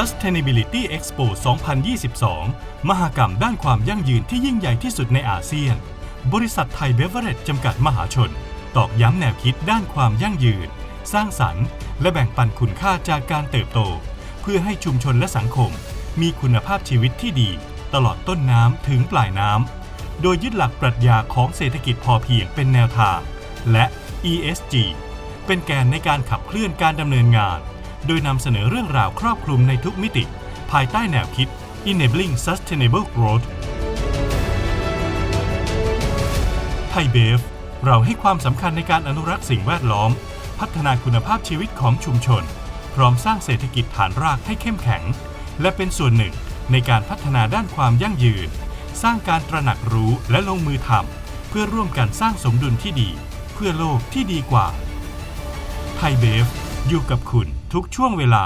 Sustainability Expo 2022 มหกรรมด้านความยั่งยืนที่ยิ่งใหญ่ที่สุดในอาเซียน บริษัทไทยเบเวอร์เรจจำกัดมหาชน ตอกย้ำแนวคิดด้านความยั่งยืน สร้างสรรค์ และแบ่งปันคุณค่าจากการเติบโต เพื่อให้ชุมชนและสังคม มีคุณภาพชีวิตที่ดี ตลอดต้นน้ำถึงปลายน้ำ โดยยึดหลักปรัชญาของเศรษฐกิจพอเพียงเป็นแนวทาง และ ESG เป็นแกนในการขับเคลื่อนการดำเนินงาน โดยนำเสนอเรื่องราวครอบคลุมในทุกมิติ ภายใต้แนวคิด Enabling Sustainable Growth ไทยเบฟ เราให้ความสำคัญในการอนุรักษ์สิ่งแวดล้อม พัฒนาคุณภาพชีวิตของชุมชน พร้อมสร้างเศรษฐกิจฐานรากให้เข้มแข็ง และเป็นส่วนหนึ่งในการพัฒนาด้านความยั่งยืน สร้างการตระหนักรู้และลงมือทำเพื่อร่วมกันสร้างสมดุลที่ดี เพื่อโลกที่ดีกว่าไทยเบฟ อยู่กับคุณ ทุกช่วงเวลา